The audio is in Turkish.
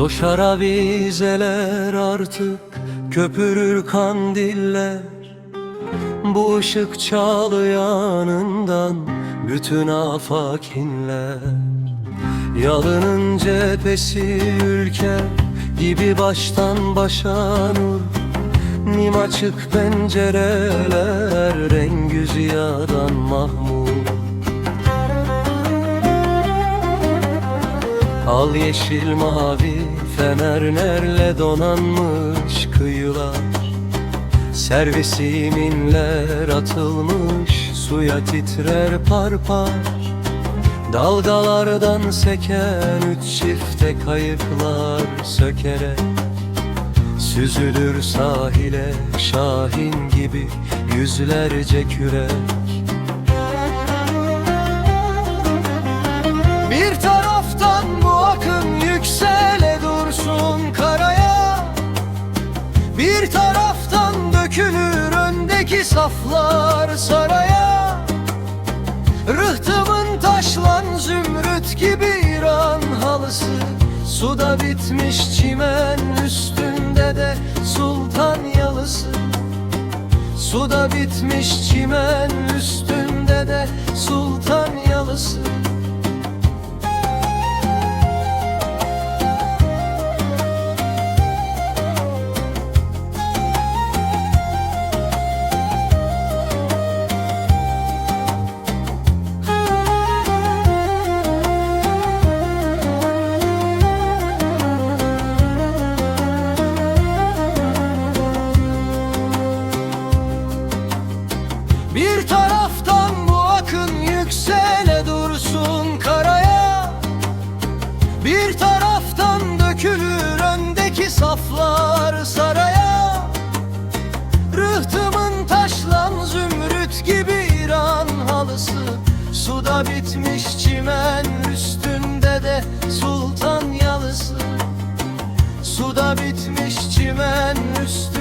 Coşar avizeler artık Köpürür kandiller. Bu ışık çağlayanından Bütün afak inler Yalının cephesi ülke Gibi baştan başa nur. Nim açık pencereler Rengü ziyadan Al yeşil mavi fenerlerle donanmış kıyılar. Servisi minler atılmış suya titrer parpar. Dalgalardan seken üç çifte kayıklar sökerek. Süzülür sahile şahin gibi yüzlerce kürek. Bir taraftan öndeki saflar saraya Rıhtımın taşlan zümrüt gibi İran halısı. Suda bitmiş çimen üstünde de sultan yalısı. Suda bitmiş çimen üstünde de sultan yalısı Bir taraftan bu akın yüksele dursun karaya. Bir taraftan dökülür öndeki saflar saraya. Rıhtımın taşlan zümrüt gibi İran halısı. Suda bitmiş çimen üstünde de sultan yalısı. Suda bitmiş çimen üstünde